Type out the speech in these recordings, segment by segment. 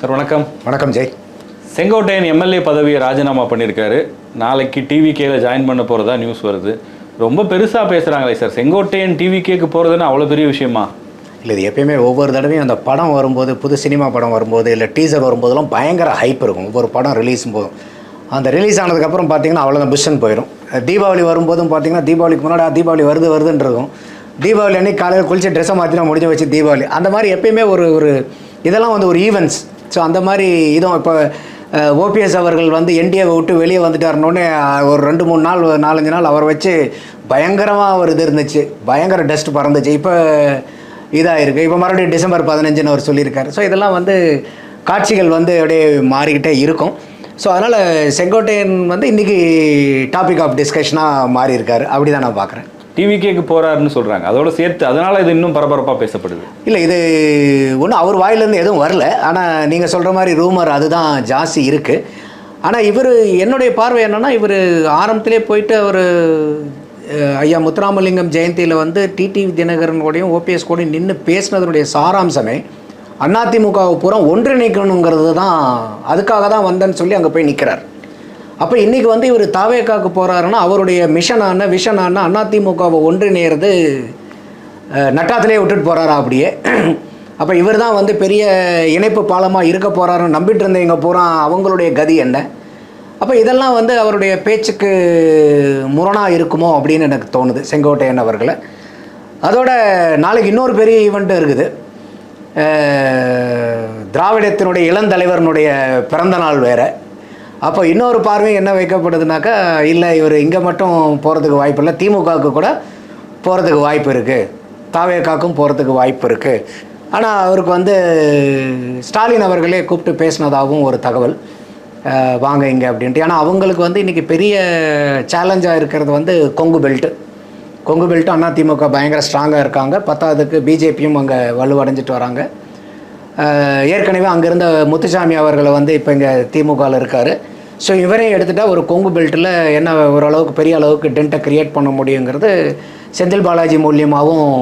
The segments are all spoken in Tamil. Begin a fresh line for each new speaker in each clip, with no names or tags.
சார் வணக்கம்.
வணக்கம் ஜெய்.
செங்கோட்டையன் எம்எல்ஏ பதவியை ராஜினாமா பண்ணியிருக்காரு. நாளைக்கு டிவிகேல ஜாயின் பண்ண போகிறதா நியூஸ் வருது. ரொம்ப பெருசாக பேசுகிறாங்களே சார். செங்கோட்டையன் டிவிகேக்கு போகிறதுன்னு அவ்வளோ பெரிய விஷயமா?
இல்லை இது எப்பயுமே ஒவ்வொரு தடவையும் அந்த படம் வரும்போது புது சினிமா படம் வரும்போது இல்லை டீசர் வரும்போதெல்லாம் பயங்கர ஹைப் இருக்கும். ஒவ்வொரு படம் ரிலீஸும் போதும். அந்த ரிலீஸ் ஆனதுக்கப்புறம் பார்த்தீங்கன்னா அவ்வளோதான் புஷ்ஷன் போயிடும் தீபாவளி வரும்போதும் பார்த்தீங்கன்னா தீபாவளிக்கு முன்னாடி "ஆ, தீபாவளி வருது வருதுன்னு இருக்கும். தீபாவளி அன்னைக்கு காலையில் குளிச்சு ட்ரெஸ்ஸை மாற்றினா முடிஞ்சு வச்சு தீபாவளி. அந்த மாதிரி எப்பயுமே ஒரு ஒரு இதெல்லாம் வந்து ஒரு ஈவெண்ட்ஸ் ஸோ அந்த மாதிரி இதுவும் இப்போ ஓபிஎஸ் அவர்கள் வந்து என்டிஏவை விட்டு வெளியே வந்துட்டாருனோடனே ஒரு ரெண்டு மூணு நாள் நாலஞ்சு நாள் அவர் வச்சு பயங்கரமாக ஒரு இது இருந்துச்சு. பயங்கர டஸ்ட் பறந்துச்சு. இப்போ இதாக இருக்குது இப்போ மறுபடியும் டிசம்பர் பதினஞ்சுன்னு அவர் சொல்லியிருக்காரு. ஸோ இதெல்லாம் வந்து காட்சிகள் வந்து அப்படியே மாறிக்கிட்டே இருக்கும். ஸோ அதனால் செங்கோட்டையன் வந்து இன்றைக்கி டாபிக் ஆஃப் டிஸ்கஷனாக மாறி இருக்காரு அப்படி தான் நான் பார்க்குறேன்.
டிவிகேக்கு போகிறாருன்னு சொல்கிறாங்க அதோட சேர்த்து அதனால இது இன்னும் பரபரப்பாக பேசப்படுது.
இல்லை இது ஒன்றும் அவர் வாயிலேருந்து எதுவும் வரல. ஆனால் நீங்கள் சொல்கிற மாதிரி ரூமர் அதுதான் ஜாஸ்தி இருக்குது ஆனால் இவர் என்னுடைய பார்வை என்னென்னா இவர் ஆரம்பத்திலே போயிட்டு அவர் ஐயா முத்துராமலிங்கம் ஜெயந்தியில் வந்து டிடிவி தினகரனோடையும் ஓபிஎஸ் கூடயும் நின்று பேசினதனுடைய சாராம்சமே அதிமுகவை பூரா ஒன்றிணைக்கணுங்கிறது தான் அதுக்காக தான் வந்தேன்னு சொல்லி அங்கே போய் நிற்கிறார் அப்போ இன்றைக்கி வந்து இவர் தாவேக்காக்கு போகிறாருன்னா அவருடைய மிஷனான விஷனான அதிமுகவை ஒன்றிணையிறது அஹ், நட்டாத்திலே விட்டுட்டு போகிறாரா அப்படியே. அப்போ இவர் தான் வந்து பெரிய இணைப்பு பாலமாக இருக்க போகிறாருன்னு நம்பிட்டு இருந்தவங்க பூரா அவங்களுடைய கதி என்ன? அப்போ இதெல்லாம் வந்து அவருடைய பேச்சுக்கு முரணாக இருக்குமோ அப்படின்னு எனக்கு தோணுது செங்கோட்டையன் அவர்களை. அதோட நாளைக்கு இன்னொரு பெரிய ஈவெண்ட்டு இருக்குது. திராவிடத்தினுடைய இளந்தலைவரனுடைய பிறந்த நாள் வேறு. அப்போ இன்னொரு பார்வை என்ன வைக்கப்படுதுனாக்கா இல்லை இவர் இங்கே மட்டும் போகிறதுக்கு வாய்ப்பு இல்லை திமுகவுக்கு கூட போகிறதுக்கு வாய்ப்பு இருக்குது தாவேக்காக்கும் போகிறதுக்கு வாய்ப்பு இருக்குது ஆனால் அவருக்கு வந்து ஸ்டாலின் அவர்களே கூப்பிட்டு பேசினதாகவும் ஒரு தகவல். வாங்க இங்கே அப்படின்ட்டு. ஏன்னா அவங்களுக்கு வந்து இன்றைக்கி பெரிய சேலஞ்சாக இருக்கிறது வந்து கொங்கு பெல்ட்டு கொங்கு பெல்ட்டும் திமுக பயங்கர ஸ்ட்ராங்காக இருக்காங்க. பத்தாவதுக்கு பிஜேபியும் அங்கே வலுவடைஞ்சிட்டு வராங்க. ஏற்கனவே அங்கேருந்த முத்துசாமி அவர்களை வந்து இப்போ இங்கே திமுகவில் இருக்கார். ஸோ இவரையும் எடுத்துட்டா ஒரு கொங்கு பெல்ட்டில் என்ன ஓரளவுக்கு பெரிய அளவுக்கு டென்ட்டை கிரியேட் பண்ண முடியுங்கிறது செந்தில் பாலாஜி மூலியமாகவும்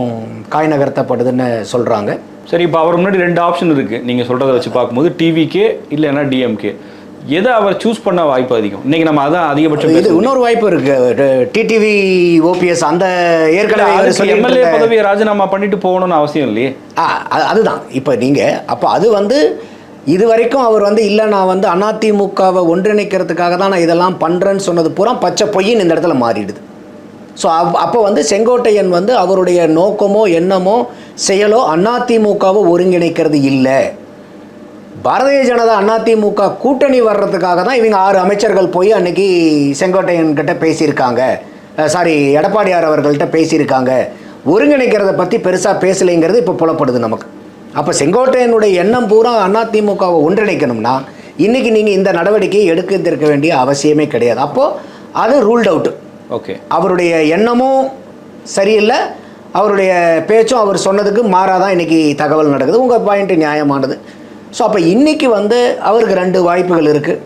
காய் நகர்த்தப்படுதுன்னு சொல்கிறாங்க
சரி இப்போ அவர் முன்னாடி ரெண்டு ஆப்ஷன் இருக்குது நீங்கள் சொல்கிறத வச்சு பார்க்கும்போது டிவிகே இல்லைன்னா டிஎம்கே எதை அவர் சூஸ் பண்ண வாய்ப்பு அதிகம்? இன்னைக்கு நம்ம அதான் அதிகபட்சம்
இது. இன்னொரு வாய்ப்பு இருக்குது டிடிவி ஓபிஎஸ் அந்த ஏற்கனவே இவர்
எம்எல்ஏ பதவியை ராஜினாமா பண்ணிட்டு போகணும்னு அவசியம் இல்லையே.
அதுதான். இப்போ நீங்கள் அப்போ அது வந்து இது வரைக்கும் அவர் வந்து இல்லை நான் வந்து அதிமுகவை ஒன்றிணைக்கிறதுக்காக தான் நான் இதெல்லாம் பண்ணுறேன்னு சொன்னது பூரா பச்சை பொய்ன்னு இந்த இடத்துல மாறிடுது. ஸோ அப் அப்போ வந்து செங்கோட்டையன் வந்து அவருடைய நோக்கமோ எண்ணமோ செயலோ அதிமுகவை ஒருங்கிணைக்கிறது இல்லை. பாரதிய ஜனதா அதிமுக கூட்டணி வர்றதுக்காக தான் இவங்க ஆறு அமைச்சர்கள் போய் அன்னைக்கு செங்கோட்டையன் கிட்ட பேசியிருக்காங்க. சாரி எடப்பாடியார் அவர்கள்ட்ட பேசியிருக்காங்க. ஒருங்கிணைக்கிறத பற்றி பெருசாக பேசலைங்கிறது இப்போ புலப்படுது நமக்கு. அப்போ செங்கோட்டையனுடைய எண்ணம் பூரா அதிமுகவை ஒன்றிணைக்கணும்னா இன்றைக்கி நீங்கள் இந்த நடவடிக்கையை எடுக்க வேண்டிய அவசியமே கிடையாது. அப்போது அது ரூல்ட் அவுட்
ஓகே
அவருடைய எண்ணமும் சரியில்லை. அவருடைய பேச்சும் அவர் சொன்னதுக்கு மாறாதான் இன்னைக்கு தகவல் நடக்குது. உங்கள் பாயிண்ட் நியாயமானது. ஸோ அப்போ இன்னைக்கு வந்து அவருக்கு ரெண்டு வாய்ப்புகள் இருக்குது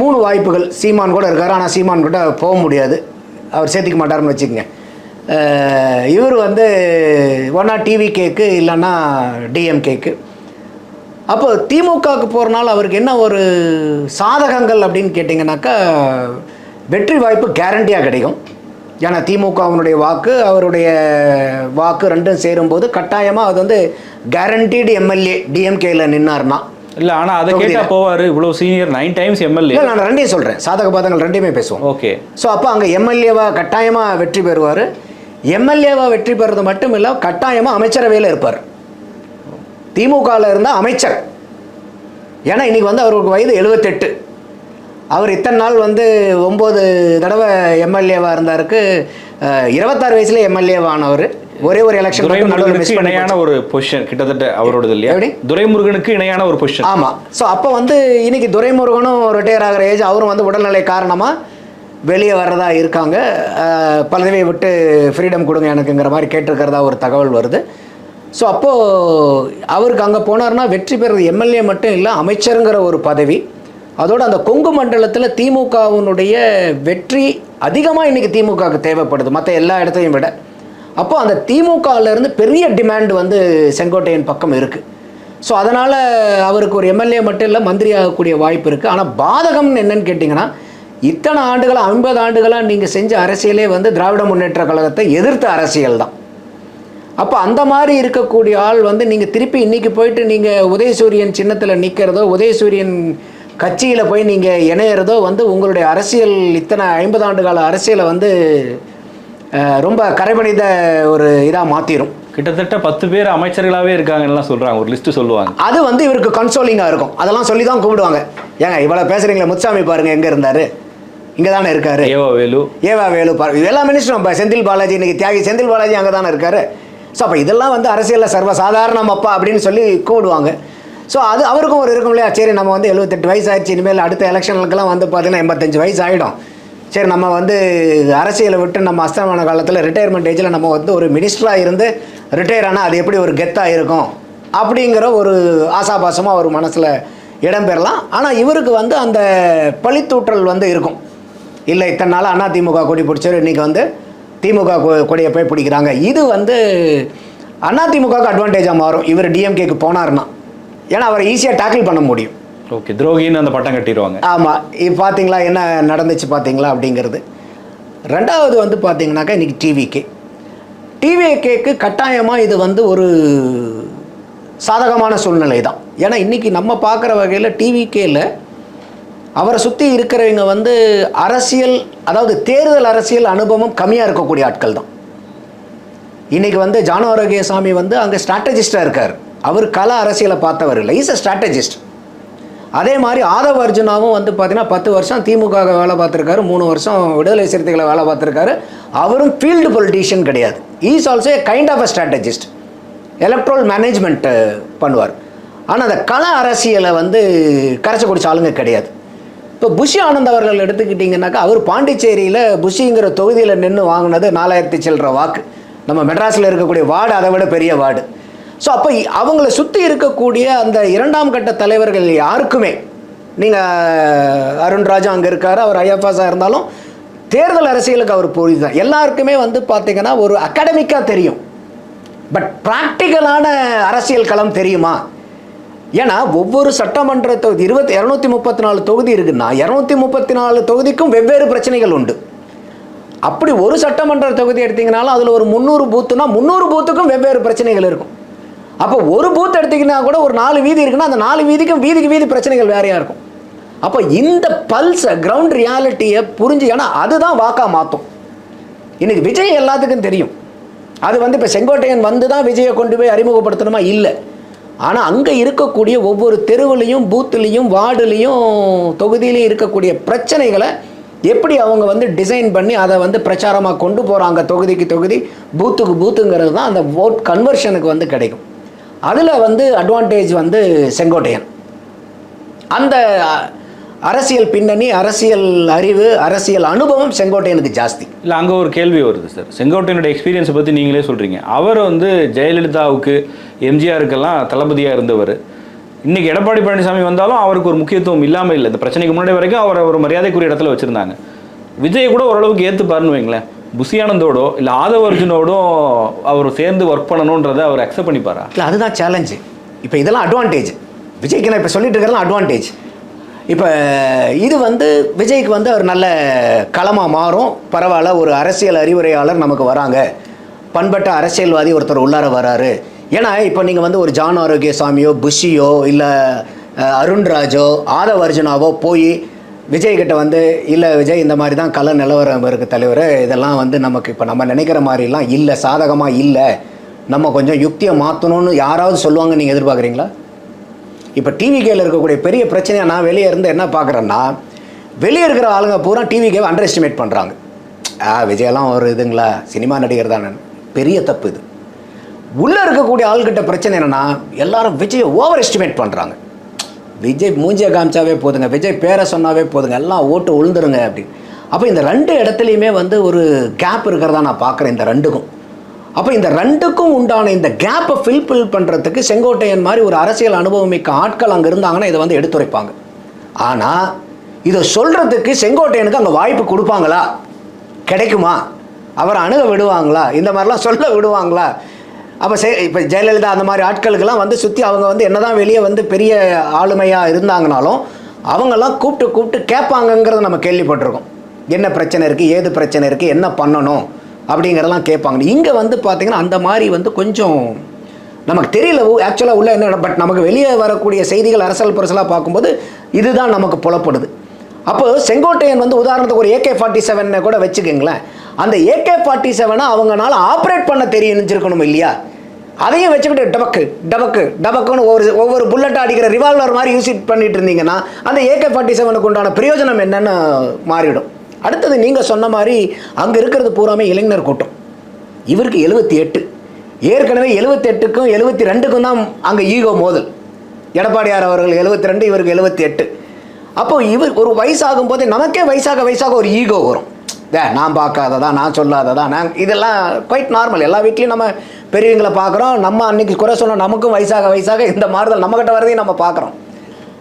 மூணு வாய்ப்புகள் சீமான் கூட இருக்கார். ஆனால் சீமான் கூட போக முடியாது. அவர் சேர்த்திக்க மாட்டாருன்னு வச்சுக்கோங்க. இவர் வந்து ஒன்றா டிவி கேக்கு இல்லைன்னா டிஎம்கேக்கு அப்போ திமுகவுக்கு போகிறனால அவருக்கு என்ன ஒரு சாதகங்கள் அப்படின்னு கேட்டிங்கனாக்கா வெற்றி வாய்ப்பு கேரண்டியாக கிடைக்கும். ஏன்னா திமுகவினுடைய வாக்கு அவருடைய வாக்கு ரெண்டும் சேரும்போது கட்டாயமாக அது வந்து கேரண்டீடு எம்எல்ஏ டிஎம்கேயில் நின்னார்னா
இல்ல ஆனா அதை கேட்டா போவாரு இவ்வளவு சீனியர் நைன் டைம்ஸ் எம்எல்ஏ
இல்லை நான் ரெண்டையும் சொல்கிறேன் சாதக பாதகங்கள் ரெண்டையுமே பேசுவோம்.
ஓகே.
ஸோ அப்போ அங்கே எம்எல்ஏவா கட்டாயமாக வெற்றி பெறுவார். எம்எல்ஏவா வெற்றி பெறுறது மட்டும் இல்லை கட்டாயமாக அமைச்சரவையில் இருப்பார். திமுகவில் இருந்தால் அமைச்சர். ஏன்னா இன்னைக்கு வந்து அவருக்கு வயது எழுபத்தெட்டு அவர் இத்தனை நாள் வந்து ஒம்பது தடவை எம்எல்ஏவாக இருந்தாருக்கு. இருபத்தாறு வயசுல எம்எல்ஏவானவர் ஒரே ஒரு எலெக்ஷன் மட்டும்
இணையான ஒரு பொசிஷன் கிட்டத்தட்ட அவரோடது இல்லையா? துரைமுருகனுக்கு இணையான ஒரு பொசிஷன்
ஆமாம் ஸோ அப்போ வந்து இன்னைக்கு துரைமுருகனும் ரிட்டையர் ஆகிற ஏஜ் அவரும் வந்து உடல்நிலை காரணமாக வெளியே வர்றதா இருக்காங்க. பதவியை விட்டு ஃப்ரீடம் கொடுங்க எனக்குங்கிற மாதிரி கேட்டிருக்கிறதா ஒரு தகவல் வருது. ஸோ அப்போது அவருக்கு அங்கே போனார்னா வெற்றி பெறுறது எம்எல்ஏ மட்டும் இல்லை அமைச்சருங்கிற ஒரு பதவி. அதோடு அந்த கொங்கு மண்டலத்தில் திமுகவினுடைய வெற்றி அதிகமாக இன்றைக்கி திமுகவுக்கு தேவைப்படுது மற்ற எல்லா இடத்தையும் விட. அப்போ அந்த திமுகவிலேருந்து பெரிய டிமாண்ட் வந்து செங்கோட்டையன் பக்கம் இருக்குது ஸோ அதனால் அவருக்கு ஒரு எம்எல்ஏ மட்டும் இல்லை மந்திரி ஆகக்கூடிய வாய்ப்பு இருக்குது ஆனால் பாதகம்னு என்னன்னு கேட்டிங்கன்னா இத்தனை ஆண்டுகளாக ஐம்பது ஆண்டுகளாக நீங்கள் செஞ்ச அரசியலே வந்து திராவிட முன்னேற்ற கழகத்தை எதிர்த்த அரசியல் தான். அப்போ அந்த மாதிரி இருக்கக்கூடிய ஆள் வந்து நீங்கள் திருப்பி இன்றைக்கி போயிட்டு நீங்கள் உதயசூரியன் சின்னத்தில் நிற்கிறதோ உதயசூரியன் கட்சியில் போய் நீங்கள் இணையிறதோ வந்து உங்களுடைய அரசியல் இத்தனை ஐம்பது ஆண்டு கால அரசியலை வந்து ரொம்ப கரைபடித ஒரு இதாக மாற்றிடும்
கிட்டத்தட்ட பத்து பேர் அமைச்சர்களாகவே இருக்காங்கலாம் சொல்கிறாங்க ஒரு லிஸ்ட்டு சொல்லுவாங்க.
அது வந்து இவருக்கு கன்சோலிங்காக இருக்கும். அதெல்லாம் சொல்லி தான் கூப்பிடுவாங்க ஏங்க இவ்வளோ பேசுகிறீங்களே முத்துசாமி பாருங்கள் எங்கே இருந்தார்? இங்கே தானே இருக்காரு.
ஏவா வேலு.
ஏவா வேலு எல்லா மினிஸ்டரும் இப்போ செந்தில் பாலாஜி இன்னைக்கு தியாகி செந்தில் பாலாஜி அங்கே தானே இருக்காரு. ஸோ அப்போ இதெல்லாம் வந்து அரசியலில் சர்வ சாதாரணம் அப்பா அப்படின்னு சொல்லி கூப்பிடுவாங்க. ஸோ அது அவருக்கும் ஒரு இருக்கும் இல்லையா? சரி நம்ம வந்து எழுபத்தெட்டு வயசு ஆயிடுச்சு இனிமேல் அடுத்த எலெக்ஷனுக்கெல்லாம் வந்து பார்த்தீங்கன்னா எண்பத்தஞ்சு வயசு ஆகிடும் சரி நம்ம வந்து அரசியலை விட்டு நம்ம அஸ்தமான காலத்தில் ரிட்டையர்மெண்ட் ஏஜில் நம்ம வந்து ஒரு மினிஸ்டராக இருந்து ரிட்டையர் ஆனால் அது எப்படி ஒரு கெத்தாக இருக்கும்? அப்படிங்கிற ஒரு ஆசாபாசமாக ஒரு மனசில் இடம்பெறலாம் ஆனால் இவருக்கு வந்து அந்த பழித்தூற்றல் வந்து இருக்கும். இல்லை இத்தனை நாள் அதிமுக கொடி பிடிச்சவர் இன்றைக்கி வந்து திமுக கொ- கொடியை போய் பிடிக்கிறாங்க. இது வந்து அதிமுகவுக்கு அட்வான்டேஜாக மாறும். இவர் டிஎம்கேக்கு போனார்னா ஏன்னா அவரை ஈஸியாக டேக்கிள் பண்ண முடியும்.
ஓகே துரோகின்னு அந்த பட்டம் கட்டிடுவாங்க.
ஆமாம் இப்போ பார்த்தீங்களா என்ன நடந்துச்சு பார்த்தீங்களா அப்படிங்கிறது. ரெண்டாவது வந்து பார்த்தீங்கன்னாக்கா இன்றைக்கி டிவிகே டிவிகேக்கு கட்டாயமாக இது வந்து ஒரு சாதகமான சூழ்நிலை தான் ஏன்னா இன்றைக்கி நம்ம பார்க்குற வகையில் டிவிகேல அவரை சுற்றி இருக்கிறவங்க வந்து அரசியல் அதாவது தேர்தல் அரசியல் அனுபவம் கம்மியாக இருக்கக்கூடிய ஆட்கள் தான். இன்றைக்கி வந்து ஜானு வந்து அங்கே ஸ்ட்ராட்டஜிஸ்டாக இருக்கார். அவர் கல அரசியலை பார்த்தவர் இல்லை. இஸ் அ ஸ்ட்ராட்டஜிஸ்ட் அதே மாதிரி ஆதவ அர்ஜுனாவும் வந்து பார்த்தீங்கன்னா பத்து வருஷம் திமுக வேலை பார்த்துருக்காரு மூணு வருஷம் விடுதலை சிறுத்தைகளை வேலை பார்த்துருக்காரு. அவரும் ஃபீல்டு பொலிட்டீஷியன் கிடையாது. Is also a kind of uh strategist electoral management பண்ணுவார். ஆனால் அந்த கள அரசியலை வந்து கரைச்சி குடிச்ச ஆளுங்க கிடையாது. இப்போ புஷி ஆனந்த் அவர்கள் எடுத்துக்கிட்டிங்கனாக்கா அவர் பாண்டிச்சேரியில் புஷிங்கிற தொகுதியில் நின்று வாங்கினது நாலாயிரத்தி சில்லற வாக்கு. நம்ம மெட்ராஸில் இருக்கக்கூடிய வார்டு அதை விட பெரிய வார்டு. ஸோ அப்போ அவங்கள சுற்றி இருக்கக்கூடிய அந்த இரண்டாம் கட்ட தலைவர்கள் யாருக்குமே? நீங்கள் அருண்ராஜா அங்கே இருக்கார் அவர் ஐஎஃப்எஸாக இருந்தாலும் தேர்தல் அரசியலுக்கு அவர் புரியுதான் எல்லாருக்குமே வந்து பார்த்தீங்கன்னா ஒரு அகாடமிக்காக தெரியும். பட் ப்ராக்டிக்கலான அரசியல் களம் தெரியுமா? ஏன்னா ஒவ்வொரு சட்டமன்ற தொகுதி இருபத்தி இரநூத்தி முப்பத்தி நாலு தொகுதி இருக்குன்னா இரநூத்தி முப்பத்தி நாலு தொகுதிக்கும் வெவ்வேறு பிரச்சனைகள் உண்டு. அப்படி ஒரு சட்டமன்ற தொகுதி எடுத்தீங்கனாலும் அதில் ஒரு முந்நூறு பூத்துனா முந்நூறு பூத்துக்கும் வெவ்வேறு பிரச்சனைகள் இருக்கும். அப்போ ஒரு பூத் எடுத்தீங்கன்னா கூட ஒரு நாலு வீதி இருக்குன்னா அந்த நாலு வீதிக்கும் வீதிக்கு வீதி பிரச்சனைகள் வேறையாக இருக்கும். அப்போ இந்த பல்ஸை கிரவுண்ட் ரியாலிட்டியை புரிஞ்சு ஏன்னா அதுதான் வாக்கா மாற்றும் இன்னைக்கு விஜய் எல்லாத்துக்கும் தெரியும். அது வந்து இப்போ செங்கோட்டையன் வந்து தான் விஜயை கொண்டு போய் அறிமுகப்படுத்தணுமா? இல்லை. ஆனால் அங்கே இருக்கக்கூடிய ஒவ்வொரு தெருவிலையும் பூத்துலேயும் வார்டுலேயும் தொகுதியிலையும் இருக்கக்கூடிய பிரச்சனைகளை எப்படி அவங்க வந்து டிசைன் பண்ணி அதை வந்து பிரச்சாரமாக கொண்டு போகிறாங்க தொகுதிக்கு தொகுதி பூத்துக்கு பூத்துங்கிறது தான் அந்த ஓட் கன்வர்ஷனுக்கு வந்து கிடைக்கும். அதில் வந்து அட்வான்டேஜ் வந்து செங்கோட்டையன். அந்த அரசியல் பின்னணி அரசியல் அறிவு அரசியல் அனுபவம் செங்கோட்டையனுக்கு ஜாஸ்தி.
இல்லை அங்கே ஒரு கேள்வி வருது சார் செங்கோட்டையனுடைய எக்ஸ்பீரியன்ஸை பற்றி நீங்களே சொல்கிறீங்க அவர் வந்து ஜெயலலிதாவுக்கு எம்ஜிஆருக்கெல்லாம் தளபதியாக இருந்தவர். இன்னைக்கு எடப்பாடி பழனிசாமி வந்தாலும் அவருக்கு ஒரு முக்கியத்துவம் இல்லாமல் இல்லை. இந்த பிரச்சனைக்கு முன்னாடி வரைக்கும் அவரை ஒரு மரியாதைக்குரிய இடத்துல வச்சுருந்தாங்க. விஜய் கூட ஓரளவுக்கு ஏற்றுப்பாருன்னு வைங்களேன். புசியானந்தோடோ இல்லை ஆதவ அர்ஜுனோடும் அவர் சேர்ந்து ஒர்க் பண்ணணுன்றதை அவர் அக்செப்ட் பண்ணிப்பாரா?
இல்லை அதுதான் சேலஞ்சு இப்போ இதெல்லாம் அட்வான்டேஜ் விஜய்க்கு நான் இப்போ சொல்லிட்டு இருக்கிறதெல்லாம் அட்வான்டேஜ் இப்போ இது வந்து விஜய்க்கு வந்து அவர் நல்ல களமாக மாறும். பரவாயில்ல ஒரு அரசியல் அறிவுரையாளர் நமக்கு வராங்க. பண்பட்ட அரசியல்வாதி ஒருத்தர் உள்ளார வராரு. ஏன்னா இப்போ நீங்கள் வந்து ஒரு ஜான் ஆரோக்கியசாமியோ புஷியோ இல்லை அருண்ராஜோ ஆதவ அர்ஜுனாவோ போய் விஜய்கிட்ட வந்து இல்லை விஜய் இந்த மாதிரி தான் கல நிலவரம் இருக்குது தலைவர். இதெல்லாம் வந்து நமக்கு இப்போ நம்ம நினைக்கிற மாதிரிலாம் இல்லை சாதகமாக இல்லை. நம்ம கொஞ்சம் யுக்தியை மாற்றணும்னு யாராவது சொல்லுவாங்க நீங்கள் எதிர்பார்க்குறீங்களா? இப்போ டிவிகேயில் இருக்கக்கூடிய பெரிய பிரச்சனையாக நான் வெளியே இருந்து என்ன பார்க்குறேன்னா வெளியே இருக்கிற ஆளுங்க பூரா டிவிகேவை அண்டர் எஸ்டிமேட் பண்ணுறாங்க ஆ விஜயெல்லாம் ஒரு இதுங்களா? சினிமா நடிகர் தானே. பெரிய தப்பு இது. உள்ளே இருக்கக்கூடிய ஆள்கிட்ட பிரச்சனை என்னென்னா எல்லாரும் விஜயை ஓவர் எஸ்டிமேட் பண்ணுறாங்க விஜய் மூஞ்சியை காமிச்சாவே போதுங்க விஜய் பேரை சொன்னாவே போதுங்க எல்லாம் ஓட்டு உழுந்துருங்க அப்படின்னு. அப்போ இந்த ரெண்டு இடத்துலையுமே வந்து ஒரு கேப் இருக்கிறதா நான் பார்க்குறேன் இந்த ரெண்டுக்கும். அப்போ இந்த ரெண்டுக்கும் உண்டான இந்த கேப்பை ஃபில்ஃபில் பண்ணுறதுக்கு செங்கோட்டையன் மாதிரி ஒரு அரசியல் அனுபவம் மிக்க ஆட்கள் அங்கே இருந்தாங்கன்னா இதை வந்து எடுத்துரைப்பாங்க. ஆனால் இதை சொல்கிறதுக்கு செங்கோட்டையனுக்கு அங்கே வாய்ப்பு கொடுப்பாங்களா? கிடைக்குமா? அவரை அணுக விடுவாங்களா? இந்த மாதிரிலாம் சொல்ல விடுவாங்களா? அப்போ சே இப்போ ஜெயலலிதா அந்த மாதிரி ஆட்களுக்கெல்லாம் வந்து சுற்றி அவங்க வந்து என்னதான் வெளியே வந்து பெரிய ஆளுமையாக இருந்தாங்கனாலும் அவங்கெல்லாம் கூப்பிட்டு கூப்பிட்டு கேட்பாங்கங்கிறத நம்ம கேள்விப்பட்டிருக்கோம். என்ன பிரச்சனை இருக்குது ஏது பிரச்சனை இருக்குது என்ன பண்ணணும்? அப்படிங்கிறதெல்லாம் கேட்பாங்க. இங்கே வந்து பார்த்தீங்கன்னா அந்த மாதிரி வந்து கொஞ்சம் நமக்கு தெரியல. ஆக்சுவலாக உள்ள என்ன பட் நமக்கு வெளியே வரக்கூடிய செய்திகள் அரசல் புரசலாக பார்க்கும்போது இதுதான் நமக்கு புலப்படுது. அப்போ செங்கோட்டையன் வந்து உதாரணத்துக்கு ஒரு ஏகே ஃபார்ட்டி செவனை கூட வச்சுக்கோங்களேன். அந்த ஏகே ஃபார்ட்டி செவனை அவங்களால ஆப்ரேட் பண்ண தெரிஞ்சிருக்கணும் இல்லையா? அதையும் வச்சுக்கிட்டு டபக்கு டபக்கு டபக்குன்னு ஒவ்வொரு ஒவ்வொரு புல்லட் அடிக்கிற ரிவால்வர் மாதிரி யூஸ் பண்ணிட்டு இருந்தீங்கன்னா அந்த ஏகே ஃபார்ட்டி செவனுக்கு உண்டான பிரயோஜனம் என்னன்னு மாறிடும். அடுத்தது நீங்கள் சொன்ன மாதிரி அங்கே இருக்கிறது பூராமே இளைஞர் கூட்டம். இவருக்கு எழுபத்தி எட்டு. ஏற்கனவே எழுபத்தி எட்டுக்கும் எழுபத்தி ரெண்டுக்கும் தான் அங்கே ஈகோ மோதல். எடப்பாடியார் அவர்கள் எழுபத்தி ரெண்டு இவருக்கு எழுபத்தி எட்டு. அப்போ இவர் ஒரு வயசாகும் போதே நமக்கே வயசாக வயசாக ஒரு ஈகோ வரும். டே நான் பார்க்காததா நான் சொல்லாததா நான் இதெல்லாம் குவைட் நார்மல் எல்லா வீட்லேயும் நம்ம பெரியவங்களை பார்க்குறோம். நம்ம அன்னைக்கு குறை சொன்னோம் நமக்கும் வயசாக வயசாக இந்த மாறுதல் நம்மக்கிட்ட வரதையும் நம்ம பார்க்குறோம்.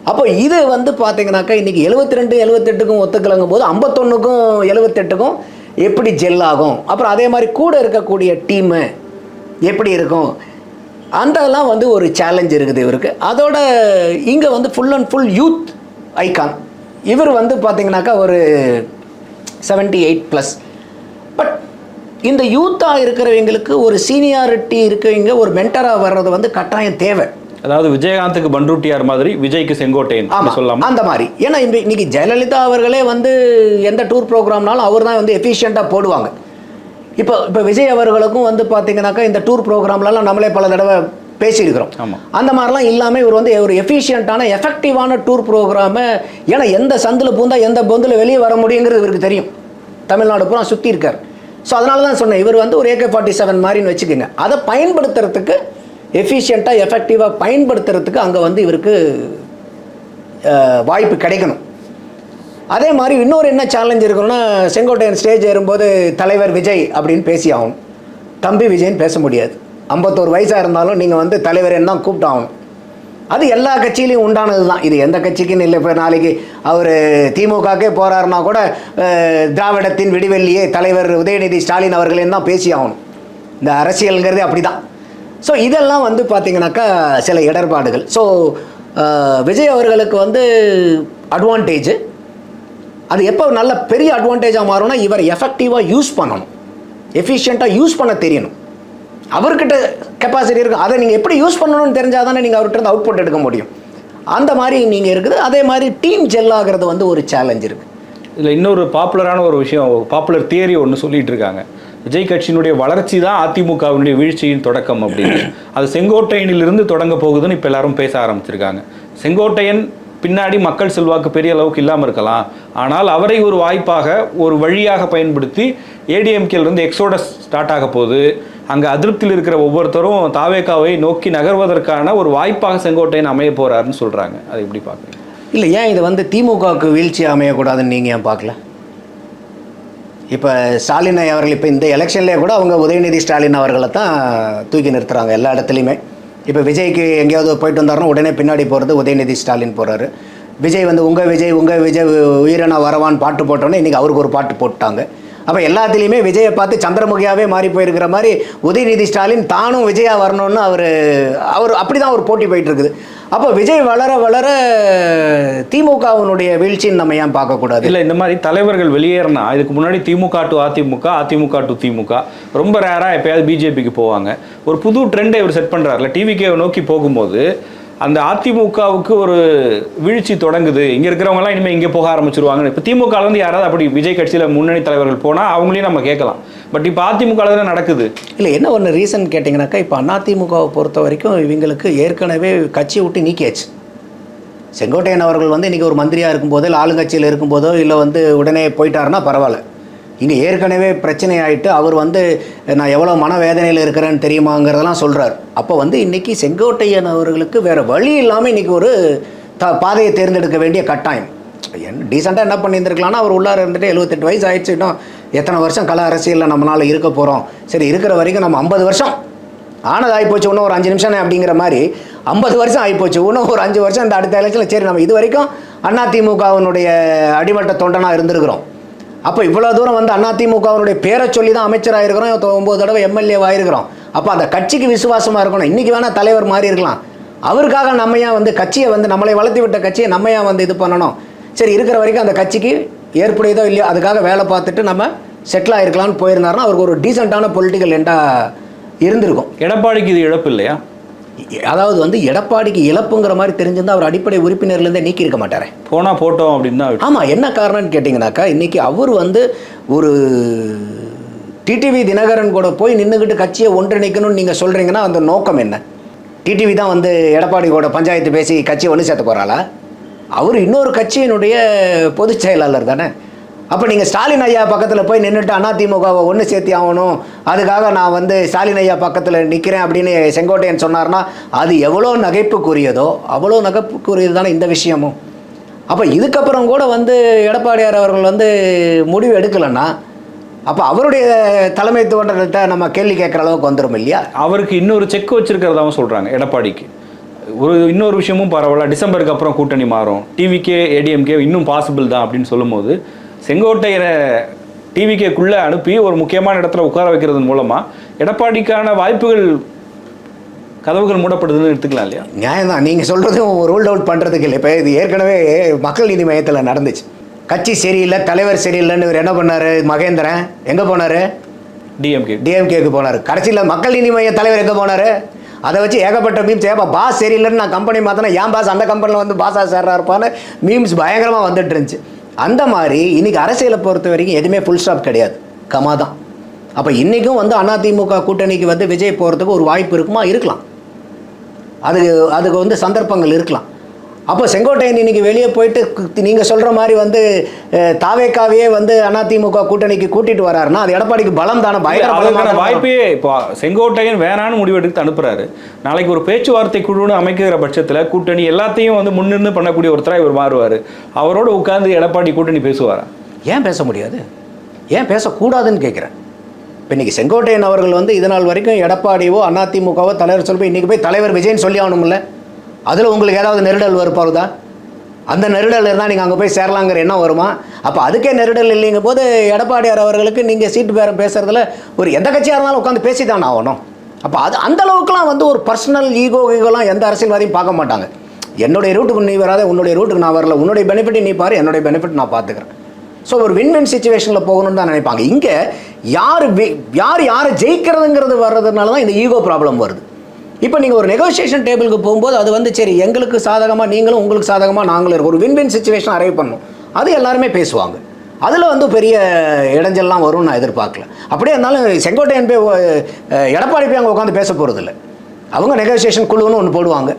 அப்போ இது வந்து பார்த்தீங்கன்னாக்கா இன்றைக்கி எழுபத்தி ரெண்டு எழுபத்தெட்டுக்கும் ஒத்துக்கலங்கும் போது ஐம்பத்தொன்றுக்கும் எழுபத்தெட்டுக்கும் எப்படி ஜெல் ஆகும்? அப்புறம் அதே மாதிரி கூட இருக்கக்கூடிய டீமு எப்படி இருக்கும்? அந்தெல்லாம் வந்து ஒரு சேலஞ்ச் இருக்குது இவருக்கு. அதோட இங்கே வந்து full and full youth icon இவர் வந்து பார்த்திங்கனாக்கா ஒரு 78 எயிட் ப்ளஸ் பட் இந்த யூத்தாக இருக்கிறவங்களுக்கு ஒரு சீனியாரிட்டி இருக்கிறவங்க ஒரு மென்டராக வர்றது வந்து கட்டாயம் தேவை.
அதாவது விஜயகாந்துக்கு பண்ருட்டியார் மாதிரி விஜய்க்கு செங்கோட்டையன் சொல்லலாமா?
அந்த மாதிரி. ஏன்னா இன்னைக்கு ஜெயலலிதா அவர்களே வந்து எந்த டூர் ப்ரோக்ராம்னாலும் அவர் தான் வந்து எஃபிஷியண்ட்டாக போடுவாங்க. இப்போ இப்போ விஜய் அவர்களுக்கும் வந்து பார்த்தீங்கன்னாக்கா இந்த டூர் ப்ரோக்ராம்லலாம் நம்மளே பல தடவை பேசியிருக்கிறோம். அந்த மாதிரிலாம் இல்லாமல் இவர் வந்து ஒரு எஃபிஷியண்ட்டான எஃபெக்டிவான டூர் ப்ரோக்ராமை ஏன்னா எந்த சந்தில் பூந்தா எந்த பொந்தில் வெளியே வர முடியுங்கிறது இவருக்கு தெரியும். தமிழ்நாடு பூரா சுற்றி இருக்கார். ஸோ அதனால தான் சொன்னேன் இவர் வந்து ஒரு ஏகே ஃபார்ட்டி செவன் மாதிரின்னு வச்சுக்கோங்க. அதை பயன்படுத்துறதுக்கு எஃபிஷியண்ட்டாக எஃபெக்டிவாக பயன்படுத்துறதுக்கு அங்கே வந்து இவருக்கு வாய்ப்பு கிடைக்கணும். அதே மாதிரி இன்னொரு என்ன சேலஞ்ச் இருக்குன்னா செங்கோட்டையன் ஸ்டேஜ் ஏறும்போது தலைவர் விஜய் அப்படின்னு பேசி ஆகணும் தம்பி விஜய்னு பேச முடியாது. ஐம்பத்தோரு வயசாக இருந்தாலும் நீங்கள் வந்து தலைவர் என்ன கூப்பிட்டாகணும். அது எல்லா கட்சியிலையும் உண்டானது தான். இது எந்த கட்சிக்குன்னு இல்லை. இப்போ நாளைக்கு அவர் திமுகக்கே போகிறாருன்னா கூட திராவிடத்தின் விடிவெள்ளியே தலைவர் உதயநிதி ஸ்டாலின் அவர்களையும் தான் பேசி ஆகணும் இந்த அரசியலுங்கிறதே அப்படி தான் ஸோ இதெல்லாம் வந்து பார்த்தீங்கன்னாக்கா சில இடர்பாடுகள். ஸோ விஜய் அவர்களுக்கு வந்து அட்வான்டேஜ் அது எப்போ நல்ல பெரிய அட்வான்டேஜாக மாறும்னா இவர் எஃபெக்டிவாக யூஸ் பண்ணணும். எஃபிஷியண்ட்டாக யூஸ் பண்ண தெரியணும். அவர்கிட்ட கெப்பாசிட்டி இருக்கும் அதை நீங்கள் எப்படி யூஸ் பண்ணணும்னு தெரிஞ்சால் தானே நீங்கள் அவர்கிட்ட இருந்து அவுட்புட் எடுக்க முடியும். அந்த மாதிரி நீங்கள் இருக்குது. அதே மாதிரி டீம் ஜெல் ஆகிறது வந்து ஒரு சேலஞ்ச் இருக்குது
இதில் இன்னொரு பாப்புலரான ஒரு விஷயம் பாப்புலர் தியரி ஒன்று சொல்லிகிட்டு இருக்காங்க. விஜய் கட்சியினுடைய வளர்ச்சி தான் அதிமுகவினுடைய வீழ்ச்சியின் தொடக்கம் அப்படின்னு. அது செங்கோட்டையனிலிருந்து தொடங்க போகுதுன்னு இப்போ எல்லாரும் பேச ஆரம்பிச்சிருக்காங்க. செங்கோட்டையன் பின்னாடி மக்கள் செல்வாக்கு பெரிய அளவுக்கு இல்லாமல் இருக்கலாம். ஆனால் அவரை ஒரு வாய்ப்பாக ஒரு வழியாக பயன்படுத்தி ஏடிஎம்கேல இருந்து எக்ஸோடஸ் ஸ்டார்ட் ஆக போகுது. அங்கே அதிருப்தியில் இருக்கிற ஒவ்வொருத்தரும் தாவேக்காவை நோக்கி நகர்வதற்கான ஒரு வாய்ப்பாக செங்கோட்டையன் அமைய போகிறாருன்னு சொல்கிறாங்க அதை எப்படி பார்க்குறீங்க?
இல்லை ஏன் இது வந்து திமுகவுக்கு வீழ்ச்சி அமையக்கூடாதுன்னு நீங்கள் ஏன் பார்க்கல? இப்போ ஸ்டாலின் அவர்கள் இப்போ இந்த எலெக்ஷன்லேயே கூட அவங்க உதயநிதி ஸ்டாலின் அவர்களை தான் தூக்கி நிறுத்துறாங்க எல்லா இடத்துலையுமே. இப்போ விஜய்க்கு எங்கேயாவது போயிட்டு வந்தாருன்னா உடனே பின்னாடி போகிறது உதயநிதி ஸ்டாலின் போகிறாரு விஜய் வந்து உங்கள் விஜய் உங்கள் விஜய் உயிரினா வரவான் பாட்டு போட்டோன்னே இன்றைக்கி அவருக்கு ஒரு பாட்டு போட்டாங்க. அப்போ எல்லாத்துலேயுமே விஜயை பார்த்து சந்திரமுகியாவே மாறி போயிருக்கிற மாதிரி உதயநிதி ஸ்டாலின் தானும் விஜயா வரணும்னு அவர் அவர் அப்படி தான் ஒரு போட்டி போயிட்டுருக்குது அப்போ விஜய் வளர வளர திமுகவினுடைய வீழ்ச்சின்னு நம்ம ஏன் பார்க்கக்கூடாது?
இல்லை இந்த மாதிரி தலைவர்கள் வெளியேறினா இதுக்கு முன்னாடி திமுக டு அதிமுக அதிமுக டு திமுக. ரொம்ப ரேராக எப்பயாவது பிஜேபிக்கு போவாங்க. ஒரு புது ட்ரெண்டை இவர் செட் பண்ணுறாருல டிவிக்கே நோக்கி போகும்போது அந்த அதிமுகவுக்கு ஒரு வீழ்ச்சி தொடங்குது. இங்கே இருக்கிறவங்கலாம் இனிமேல் இனிமே போக ஆரம்பிச்சிருவாங்க இப்போ திமுகலேருந்து யாராவது அப்படி விஜய் கட்சியில முன்னணி தலைவர்கள் போனால் அவங்களையும் நம்ம கேட்கலாம். பட் இப்போ அதிமுக நடக்குது?
இல்லை என்ன ஒன்று ரீசன் கேட்டிங்கனாக்கா இப்போ அதிமுகவை பொறுத்த வரைக்கும் இவங்களுக்கு ஏற்கனவே கட்சி விட்டு நீக்கியாச்சு. செங்கோட்டையன் அவர்கள் வந்து இன்றைக்கி ஒரு மந்திரியாக இருக்கும்போதோ இல்லை ஆளுங்கட்சியில் இருக்கும்போதோ இல்லை வந்து உடனே போயிட்டாருன்னா பரவாயில்ல. இங்கே ஏற்கனவே பிரச்சனை ஆகிட்டு அவர் வந்து நான் எவ்வளோ மனவேதனையில் இருக்கிறேன்னு தெரியுமாங்கிறதெல்லாம் சொல்கிறார் அப்போ வந்து இன்றைக்கி செங்கோட்டையன் அவர்களுக்கு வேறு வழி இல்லாமல் இன்றைக்கி ஒரு த பாதையை தேர்ந்தெடுக்க வேண்டிய கட்டாயம். என் டீசெண்டாக என்ன பண்ணியிருந்திருக்கலாம்னா அவர் உள்ளார இருந்துட்டு எழுபத்தெட்டு வயசு ஆயிடுச்சுன்னா எத்தனை வருஷம் கல அரசியலில் நம்மளால் இருக்க போகிறோம் சரி இருக்கிற வரைக்கும் நம்ம ஐம்பது வருஷம் ஆனது ஆகிப்போச்சு இன்னும் ஒரு அஞ்சு நிமிஷம் அப்படிங்கிற மாதிரி ஐம்பது வருஷம் ஆகிப்போச்சு இன்னும் ஒரு அஞ்சு வருஷம் இந்த அடுத்த எலெக்ஷனில் சரி நம்ம இது வரைக்கும் அதிமுகவினுடைய அடிமட்ட தொண்டனாக இருந்திருக்கிறோம். அப்போ இவ்வளோ தூரம் வந்து அதிமுகவினுடைய பேரை சொல்லி தான் அமைச்சராக இருக்கிறோம் ஒம்பது தடவை எம்எல்ஏவாக இருக்கிறோம் அப்போ அந்த கட்சிக்கு விசுவாசமாக இருக்கணும். இன்றைக்கி வேணால் தலைவர் மாறி இருக்கலாம். அவருக்காக நம்ம ஏன் வந்து கட்சியை வந்து நம்மளை வளர்த்து விட்ட கட்சியை நம்ம ஏன் வந்து இது பண்ணணும்? சரி இருக்கிற வரைக்கும் அந்த கட்சிக்கு ஏற்புடையதோ இல்லையோ அதுக்காக வேலை பார்த்துட்டு நம்ம செட்டில் ஆகிருக்கலாம்னு போயிருந்தாருன்னா அவருக்கு ஒரு டீசெண்டான பொலிட்டிக்கல் எண்டாக இருந்திருக்கும்.
எடப்பாடிக்கு இது இழப்பு இல்லையா?
அதாவது வந்து எடப்பாடிக்கு இழப்புங்கிற மாதிரி தெரிஞ்சிருந்தா அவர் அடிப்படை உறுப்பினர்லேருந்தே நீக்கி இருக்க மாட்டாரே.
போனா போட்டோம் அப்படின்னு
ஆமாம் என்ன காரணம்னு கேட்டிங்கனாக்கா இன்றைக்கி அவர் வந்து ஒரு டிடிவி தினகரன் கூட போய் நின்றுக்கிட்டு கட்சியை ஒன்றிணைக்கணும்னு நீங்கள் சொல்கிறீங்கன்னா அந்த நோக்கம் என்ன? டிடிவி தான் வந்து எடப்பாடி கூட பஞ்சாயத்து பேசி கட்சியை ஒன்று சேர்த்த போகிறாளா அவர் இன்னொரு கட்சியினுடைய பொதுச் செயலாளர் தானே? அப்போ நீங்கள் ஸ்டாலின் ஐயா பக்கத்தில் போய் நின்றுட்டு அதிமுகவை ஒன்று சேர்த்தி ஆகணும். அதுக்காக நான் வந்து ஸ்டாலின் ஐயா பக்கத்தில் நிற்கிறேன் அப்படின்னு செங்கோட்டையன் சொன்னார்னா அது எவ்வளோ நகைப்புக்குரியதோ அவ்வளோ நகைப்புக்குரியது தானே இந்த விஷயமும். அப்போ இதுக்கப்புறம் கூட வந்து எடப்பாடியார் அவர்கள் வந்து முடிவு எடுக்கலைன்னா அப்போ அவருடைய தலைமைத்துவத்தை நம்ம கேள்வி கேட்குற அளவுக்கு வந்துடும் இல்லையா?
அவருக்கு இன்னொரு செக் வச்சிருக்கிறதாவும் சொல்கிறாங்க எடப்பாடிக்கு. ஒரு இன்னொரு விஷயமும் பரவாயில்ல டிசம்பருக்கு அப்புறம் கூட்டணி மாறும். டிவிகே ஏடிஎம்கே இன்னும் பாசிபிள் தான் அப்படின்னு சொல்லும்போது செங்கோட்டையரை டிவிகேக்குள்ளே அனுப்பி ஒரு முக்கியமான இடத்துல உட்கார வைக்கிறதன் மூலமா எடப்பாடிக்கான வாய்ப்புகள் கதவுகள் மூடப்படுதுன்னு எடுத்துக்கலாம் இல்லையா?
நியாயம்தான். நீங்கள் சொல்கிறதும் ரூல் அவுட் பண்ணுறதுக்கு இல்லை. இப்போ இது ஏற்கனவே மக்கள் நீதி மையத்தில் நடந்துச்சு. கட்சி சரியில்லை தலைவர் சரியில்லைன்னு இவர் என்ன பண்ணார்? மகேந்திரன் எங்கே போனார்?
டிஎம்கே
டிஎம்கேக்கு போனார். கடைசியில் மக்கள் நீதி மைய தலைவர் எங்கே போனார்? அதை வச்சு ஏகப்பட்ட மீம்ஸ் ஏப்பா பாஸ் சரியில்லைன்னு நான் கம்பெனி மாற்றினா ஏன் பாஸ் அந்த கம்பெனியில் வந்து பாஸாக சேர்றா இருப்பான்னு மீம்ஸ் பயங்கரமாக வந்துட்டு இருந்துச்சு. அந்த மாதிரி இன்னைக்கு அரசியலை பொறுத்த வரைக்கும் எதுவுமே ஃபுல் ஸ்டாப் கிடையாது. கமா தான். அப்போ இன்றைக்கும் வந்து அதிமுக கூட்டணிக்கு வந்து விஜய் போகிறதுக்கு ஒரு வாய்ப்பு இருக்குமா? இருக்கலாம். அது அதுக்கு வந்து சந்தர்ப்பங்கள் இருக்கலாம். அப்போ செங்கோட்டையன் இன்னைக்கு வெளியே போயிட்டு நீங்கள் சொல்கிற மாதிரி வந்து தாவேக்காவையே வந்து அதிமுக கூட்டணிக்கு கூட்டிட்டு வராருன்னா அது எடப்பாடிக்கு பலம் தானே? பயங்கர
வாய்ப்பே இப்போ செங்கோட்டையன் வேணான்னு முடிவெடுத்து அனுப்புறாரு. நாளைக்கு ஒரு பேச்சுவார்த்தை குழுன்னு அமைக்கிற பட்சத்தில் கூட்டணி எல்லாத்தையும் வந்து முன்னிருந்து பண்ணக்கூடிய ஒருத்தரா இவர் மாறுவார். அவரோட உட்கார்ந்து எடப்பாடி கூட்டணி பேசுவாரா?
ஏன் பேச முடியாது? ஏன் பேசக்கூடாதுன்னு கேட்குறேன் இப்போ இன்றைக்கி செங்கோட்டையன் அவர்கள் வந்து இது நாள் வரைக்கும் எடப்பாடியோ அதிமுகவோ தலைவர் சொல்லி இன்றைக்கி போய் தலைவர் விஜய்னு சொல்லி ஆகணும்ல? அதில் உங்களுக்கு ஏதாவது நெருடல் வருப்பாருதா? அந்த நெருடல் இருந்தால் நீங்கள் அங்கே போய் சேரலாங்கிற எண்ணம் வருமா? அப்போ அதுக்கே நெருடல் இல்லைங்க போது எடப்பாடியார் அவர்களுக்கு நீங்கள் சீட்டு பேரம் பேசுகிறதுல ஒரு எந்த கட்சியாக இருந்தாலும் உட்காந்து பேசி தானே ஆகணும். அப்போ அது அந்த அளவுக்குலாம் வந்து ஒரு பர்சனல் ஈகோ ஈகோலாம் எந்த அரசியல்வாதியும் பார்க்க மாட்டாங்க. என்னுடைய ரூட்டுக்கு நீ வராத உன்னுடைய ரூட்டுக்கு நான் வரல உன்னுடைய பெனிஃபிட் நீ பாரு என்னுடைய பெனிஃபிட் நான் பார்த்துக்கிறேன் ஸோ ஒரு வின் வின் சுச்சுவேஷனில் போகணும்னு தான் நினைப்பாங்க. இங்கே யார் யார் யாரை ஜெயிக்கிறதுங்கிறது வர்றதுனால தான் இந்த ஈகோ ப்ராப்ளம் வருது. இப்போ நீங்கள் ஒரு நெகோசியேஷன் டேபிளுக்கு போகும்போது அது வந்து சரி எங்களுக்கு சாதகமாக நீங்களும் உங்களுக்கு சாதகமாக நாங்களும் இருக்கும். ஒரு வின் வின் சுச்சுவேஷன் அரைவ் பண்ணணும். அது எல்லாருமே பேசுவாங்க. அதில் வந்து பெரிய இடைஞ்சல்லாம் வரும்னு நான் எதிர்பார்க்கல. அப்படியே இருந்தாலும் செங்கோட்டையன் போய் எடப்பாடி போய் அங்கே உட்காந்து பேச போகிறதில்ல அவங்க நெகோசியேஷன் குழுன்னு ஒன்று போடுவாங்க.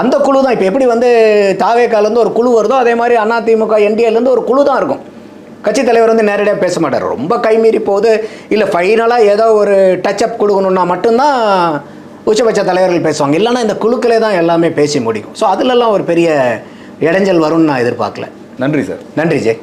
அந்த குழு தான். இப்போ எப்படி வந்து தாவேக்காலேருந்து ஒரு குழு வருதோ அதே மாதிரி அதிமுக என்டிஏலேருந்து ஒரு குழு தான் இருக்கும். கட்சித் தலைவர் வந்து நேரடியாக பேச மாட்டார். ரொம்ப கைமீறி போகுது. இல்லை ஃபைனலாக ஏதோ ஒரு டச் அப் கொடுக்கணுன்னா மட்டும்தான் உச்சபட்ச தலைவர்கள் பேசுவாங்க. இல்லைன்னா இந்த குழுக்களே தான் எல்லாமே பேசி முடிக்கும். ஸோ அதுலலாம் ஒரு பெரிய இடைஞ்சல் வரும்னு நான் எதிர்பார்க்கல.
நன்றி சார்.
நன்றி ஜெய்.